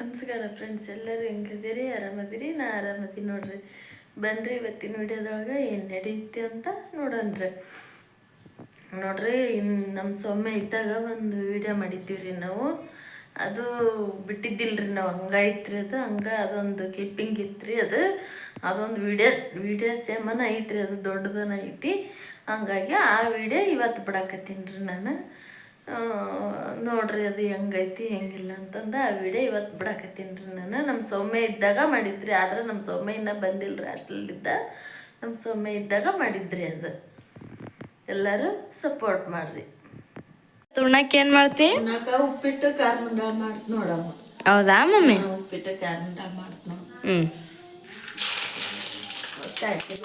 ನಮಸ್ಕಾರ ಫ್ರೆಂಡ್ಸ್ ಎಲ್ಲರೂ ಹೆಂಗದಿರಿ ಆರಾಮದಿರಿ? ನಾ ಆರಾಮದಿ ನೋಡ್ರಿ. ಬನ್ರಿ ಇವತ್ತಿನ ವಿಡಿಯೋದೊಳಗೆ ಏನು ನಡೆಯುತ್ತೆ ಅಂತ ನೋಡೋಣ್ರಿ ನೋಡ್ರಿ ಇನ್ನು ನಮ್ಮ ಸೊಮ್ಮೆ ಇದ್ದಾಗ ಒಂದು ವಿಡಿಯೋ ಮಾಡಿದ್ದೀವಿ ರೀ ನಾವು. ಅದು ಬಿಟ್ಟಿದ್ದಿಲ್ರಿ ನಾವು, ಹಂಗಾಯ್ತ್ರಿ ಅದು. ಹಂಗೆ ಅದೊಂದು ಕ್ಲಿಪ್ಪಿಂಗ್ ಇತ್ತು ಅದು. ಅದೊಂದು ವಿಡಿಯೋ ವಿಡಿಯೋ ಸೇಮನ ಐತ್ರಿ, ಅದು ದೊಡ್ಡದನ ಐತಿ. ಹಂಗಾಗಿ ಆ ವಿಡಿಯೋ ಇವತ್ತು ಬಿಡಾಕತ್ತೀನಿ ರೀ ನಾನು. ನೋಡ್ರಿ ಅದು ಹೆಂಗೈತಿ ಹೆಂಗಿಲ್ಲ ಅಂತಂದು ಆ ವಿಡಿಯೋ ಇವತ್ತು ಬಿಡಾಕತ್ತೀನಿ ರೀ ನಾನು. ನಮ್ಮ ಸೌಮ್ಯ ಇದ್ದಾಗ ಮಾಡಿದ್ರಿ ಆದ್ರೆ ನಮ್ಮ ಸೌಮ್ಯ ಇನ್ನೂ ಬಂದಿಲ್ಲ ರೀ ಅಷ್ಟಲ್ಲಿದ್ದ. ನಮ್ಮ ಸೌಮ್ಯ ಇದ್ದಾಗ ಮಾಡಿದ್ರಿ ಅದು. ಎಲ್ಲರೂ ಸಪೋರ್ಟ್ ಮಾಡ್ರಿ. ತುಣಕ್ಕೆ ಏನು ಮಾಡ್ತಿ? ಉಪ್ಪಿಟ್ಟು ಖಾರ ಮಂಡಾಳ ಮಾಡ್ತ ನೋಡಮ್ಮ. ಹೌದಾ ಮಮ್ಮಿ? ಉಪ್ಪಿಟ್ಟು ಖಾರ ಮಂಡಾಳ ಮಾಡ್ತ ನೋಡು. ಹಾಕಿಲ್ಲ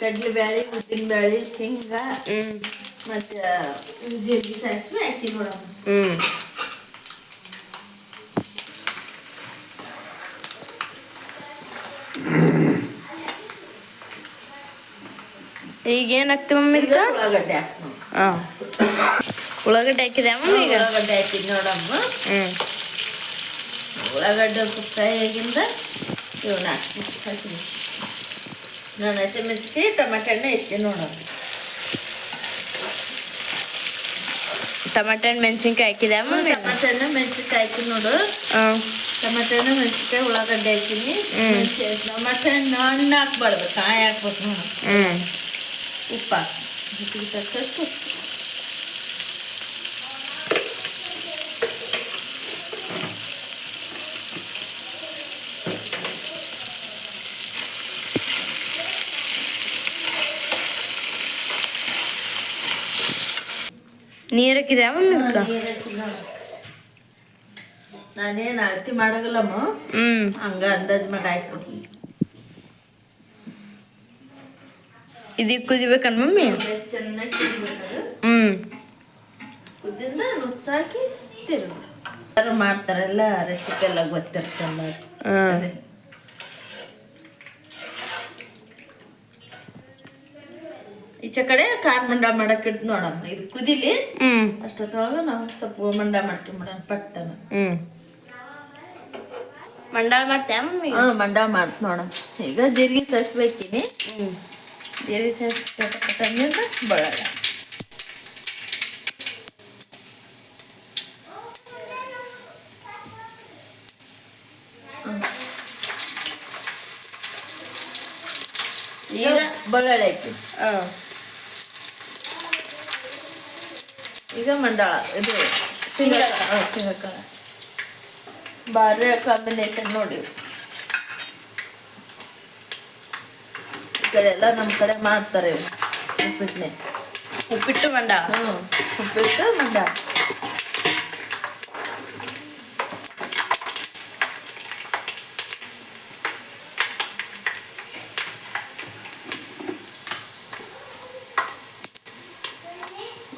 ಕಡ್ಲೆ ಬ್ಯಾಳಿ ಉದ್ದಿನ ಬ್ಯಾಳಿ ಶೇಂಗಾ. ಹ್ಮ್. ಮತ್ತು ಜೀರಿಗೆ ಸಾಸಿವೆ ಹಾಕಿ ನೋಡಮ್ಮ ಹ್ಞೂ ಈಗ ಏನು ಹಾಕ್ತಿ ಮಮ್ಮಿ ಇದಕ್ಕ? ಉಳ್ಳಾಗಡ್ಡೆ ನೋಡು ಉಳ್ಳಾಗಡ್ಡೆ ಹಾಕಿದೆ ಮಮ್ಮಿ ಈಗ? ಉಳ್ಳಾಗಡ್ಡೆ ಹಾಕಿ ನೋಡಮ್ಮ. ಹ್ಞೂ ಉಳ್ಳಾಗಡ್ಡೆ ಸ್ವಲ್ಪ ಫ್ರೈ ಆಗಿಂದ ಇವನ್ನ ಹಾಕಿ. ಹಸಿಮೆಣಸಿ ನಾನು ಹಸಿಮೆಣಸಿಗೆ ಟೊಮೆಟೊ ಹಣ್ಣು ಹೆಚ್ಚಿ ನೋಡಮ್ಮ ಟಮಾಟೆ ಹಣ್ಣು ಮೆಣಸಿನ್ಕಾಯಿ ಹಾಕಿದೆ ಟೊಮೆಟೊ ಹಣ್ಣು ಮೆಣಸಿನ್ಕಾಯಿ ಹಾಕಿ ನೋಡು. ಹಾ. ಟೊಮೆಟೊ ಹಣ್ಣು ಮೆಣಸಿನ್ಕಾಯಿ ಉಳ್ಳಾಗಡ್ಡೆ ಹಾಕಿನಿ ಟಮಾಟೆ ಹಣ್ಣು ಹಣ್ಣು ಹಾಕ್ಬಾರ್ದು ಕಾಯಿ ಹಾಕ್ಬೇಕು ನೋಡು. ಉಪ್ಪು ಹಾಕಿ ತಕ್ಕಷ್ಟು ಉಪ್ಪು ನೀರ್ ಹಾಕಿದೆ ಮಮ್ಮಿ ಇದಕ್ಕ ನೀರ್ ನಾನೇನು ಅಳತಿ ಮಾಡಗಲ್ಲಮ್ಮ? ಹ್ಮ್. ಹಂಗ ಅಂದಾಜು ಮಾಡಿ ಹಾಕ್ಬಿಡ್ತೀನಿ. ಇದಕ್ಕೆ ಕುದಿಬೇಕನ್ ಮಮ್ಮಿ? ಚೆನ್ನಾಗಿ ಹ್ಮ್. ಕುದ್ದಿಂದ ನುಚ್ಚಾಕಿ ತಿರುಗಿ ಯಾರು ಮಾಡ್ತಾರೆಲ್ಲ ರೆಸಿಪಿ ಎಲ್ಲ ಗೊತ್ತಿರ್ತಲ್ಲ ಹ್ಮ್ ಅದೇ ಈಚೆ ಕಡೆ ಖಾರ ಮಂಡ ಮಾಡಕ್ ಇಟ್ ನೋಡಮ್ಮ ಇದು ಕುದಿಲಿ. ಅಷ್ಟೊತ್ತೊಳಗ ನಾವು ಸ್ವಲ್ಪ ಮಂಡ ಮಾಡ್ಕೊಂಬಿಡೋಣ ಪಟ್ಟನ. ಪಟ್ಟನು ಮಂಡಾಳ ಮಮ್ಮಿ? ಹಾಂ ಮಂಡ ಮಾಡ್ತ ನೋಡಮ್ಮ. ಈಗ ಜೀರಿಗೆ ಸಸ್ಬೇಕಿನಿ. ಜೀರಿಗೆ ಸಸ್ ಬಳ ಬಳಗ. ಈಗ? ಬಳ್ಳೊಳ್ಳಿ ಹಾಕಿ ಹಾ. ಈಗ ಮಂಡಾಳ ಇದು ಶೇಂಗಾ. ಸಿಂಗಕಾಳ ಭಾರಿ ಕಾಂಬಿನೇಷನ್ ನೋಡಿ ಈ ಕಡೆ ಎಲ್ಲ ನಮ್ಮ ಕಡೆ ಮಾಡ್ತಾರೆ ಇವು ಉಪ್ಪಿಟ್ಟನೆ ಉಪ್ಪಿಟ್ಟು ಮಂಡಾಳ ಹ್ಞೂ ಉಪ್ಪಿಟ್ಟು ಮಂಡಾಳ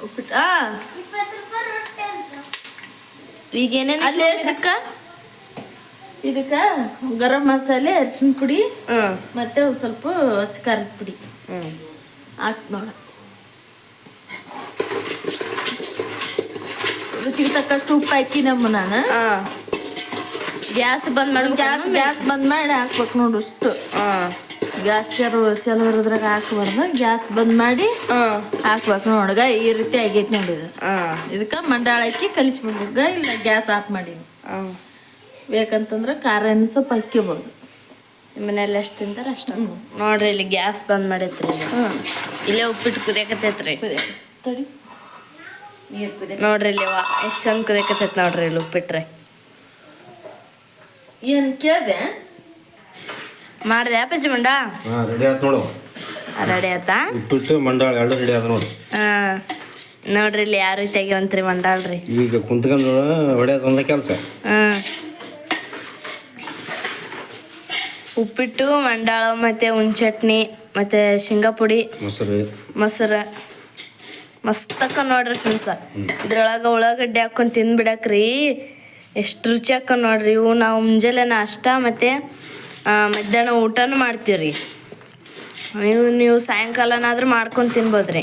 ಉಪ್ಪಿಟ್ಟು ಈಗ ಏನೇನು ಅಲ್ಲೇ ಇದಕ್ಕ? ಇದಕ್ಕೆ ಗರಂ ಮಸಾಲೆ ಅರಿಶಿನ ಪುಡಿ ಮತ್ತೆ ಒಂದು ಸ್ವಲ್ಪ ಹಚ್ಚ ಖಾರದ ಪುಡಿ. ಹಾಕ್ ನೋಡ. ರುಚಿಗೆ ತಕ್ಕಷ್ಟು ಉಪ್ಪು ಹಾಕಿ ನಮ್ಮ ನಾನು. ಗ್ಯಾಸ್ ಬಂದ್ ಮಾಡ್ಬೇಕು ಗ್ಯಾಸ್ ಗ್ಯಾಸ್ ಬಂದ್ ಮಾಡಿ ಹಾಕ್ಬೇಕು ನೋಡು ಅಷ್ಟು. ಹಾ. ಗ್ಯಾಸ್ ಚಲೋ ಚಲೋ ಇರೋದ್ರಾಗ ಹಾಕ್ಬಾರ್ದು. ಗ್ಯಾಸ್ ಬಂದ್ ಮಾಡಿ ಹಾಕ್ಬೇಕು ನೋಡ್ಗ ಈ ರೀತಿ ಆಗೈತಿ ನೋಡಿ ಹಾ. ಇದಕ್ಕೆ ಮಂಡಾಳ ಹಾಕಿ ಕಲಿಸ್ಬಿಡ್ಬೇಕ ಇಲ್ಲ ಗ್ಯಾಸ್ ಆಫ್ ಮಾಡೀನಿ. ಬೇಕಂತಂದ್ರ ಖಾರ ಸ್ವಲ್ಪ ಹಾಕ್ಕೋಬೋದು ಮನೇಲಿ ಎಷ್ಟು ತಿಂತಾರ ಅಷ್ಟು ನೋಡ್ರಿ ಇಲ್ಲಿ ಗ್ಯಾಸ್ ಬಂದ್ ಮಾಡೈತ್ರಿ ಇಲ್ಲಿ. ಉಪ್ಪಿಟ್ಟು ಕುದಿಯಕತ್ತೈತ್ರಿ. ತಡಿ. ನೋಡ್ರಿ ಇಲ್ಲಿ ವಾ ಎಷ್ಟು ಚಂದ ಕುದಿಯಕತ್ತೈತಿ ನೋಡ್ರಿ ಇಲ್ಲಿ ಉಪ್ಪಿಟ್ರೆ. ಏನು ಕೇಳಿದೆ? ಮಾಡ್ದೆ ಅಪ್ಪಾಜಿ ಮಂಡ? ಹಾಂ ರೆಡಿ ಆಯ್ತು ನೋಡು. ರೆಡಿ ಆಯ್ತಾ ಉಪ್ಪಿಟ್ಟು ಮಂಡಾಳ ಎರಡು ರೆಡಿ ಆದ ನೋಡು. ಹಾ ನೋಡ್ರಿ ಇಲ್ಲಿ ಯಾವ ರೀತಿ ಆಗ್ಯಾವಂತ್ರಿ ಮಂಡಾಳ್ರಿ ಈಗ ಕುಂತ್ಕೊಂಡು ಹೊಡೆಯೋದು ಒಂದೇ ಕೆಲಸ. ಹಾಂ ಉಪ್ಪಿಟ್ಟು ಮಂಡಾಳ ಮತ್ತೆ ಚಟ್ನಿ ಮತ್ತೆ ಶೇಂಗಾ ಪುಡಿ ಮೊಸರು. ಮೊಸರು. ಮಸ್ತಕ್ಕ ನೋಡ್ರಿ ಫ್ರೆಂಡ್ಸ. ಇದ್ರೊಳಗೆ ಉಳ್ಳಾಗಡ್ಡಿ ಹಾಕೊಂಡು ತಿಂದ್ಬಿಡಕ್ರಿ ಎಷ್ಟು ರುಚಿ ಹಾಕ ನೋಡ್ರಿ ಇವು. ನಾವು ಮುಂಜಾನೆ ನಾಷ್ಟ ಮತ್ತು ಮಧ್ಯಾಹ್ನ ಊಟನೂ ಮಾಡ್ತೀವ್ರಿ. ನೀವು ನೀವು ಸಾಯಂಕಾಲನಾದ್ರೂ ಮಾಡ್ಕೊಂಡು ತಿನ್ಬೋದ್ರಿ.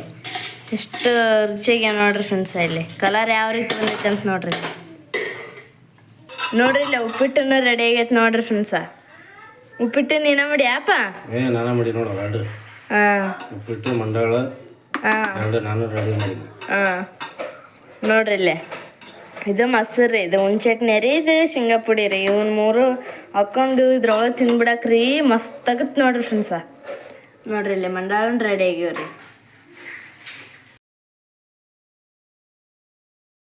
ಎಷ್ಟು ರುಚಿಯಾಗಿ ನೋಡ್ರಿ ಫ್ರೆಂಡ್ಸ್ ಇಲ್ಲಿ. ಕಲರ್ ಯಾವ ರೀತಿ ಬಂದೈತೆ ಅಂತ ನೋಡ್ರಿ. ನೋಡ್ರಿ ಇಲ್ಲ ಉಪ್ಪಿಟ್ಟನ್ನು ರೆಡಿ ಆಗೈತೆ ನೋಡ್ರಿ ಫ್ರೆಂಡ್ಸ ಉಪ್ಪಿಟ್ಟು ನೀನ ಮಾಡಿ ಯಾಪ ಏ ನಾನು ಮಾಡಿ ನೋಡು ಎರಡು. ಹಾಂ ಉಪ್ಪಿಟ್ಟು ಮಂಡಾಳ ಹಾಂ ಎರಡು ನಾನು ರೆಡಿ ಮಾಡಿ ಹಾಂ ನೋಡ್ರಿ ಇಲ್ಲೇ. ಇದು ಮೊಸರು ರೀ, ಇದು ಹುಣ್ ಚಟ್ನಿ ರೀ, ಇದು ಶೇಂಗಾ ಪುಡಿ ರೀ. ಇವನ್ ಮೂರು ಹಾಕೊಂಡು ಇದ್ರೊಳಗೆ ತಿಂದ್ಬಿಡಕ್ರಿ ಮಸ್ತ್ ಆಗತ್ತೆ ನೋಡ್ರಿ ಫ್ರೆಂಡ್ಸ ನೋಡ್ರಿ ಇಲ್ಲಿ ಮಂಡಾಳನ್ ರೆಡಿ ಆಗ್ಯಾವ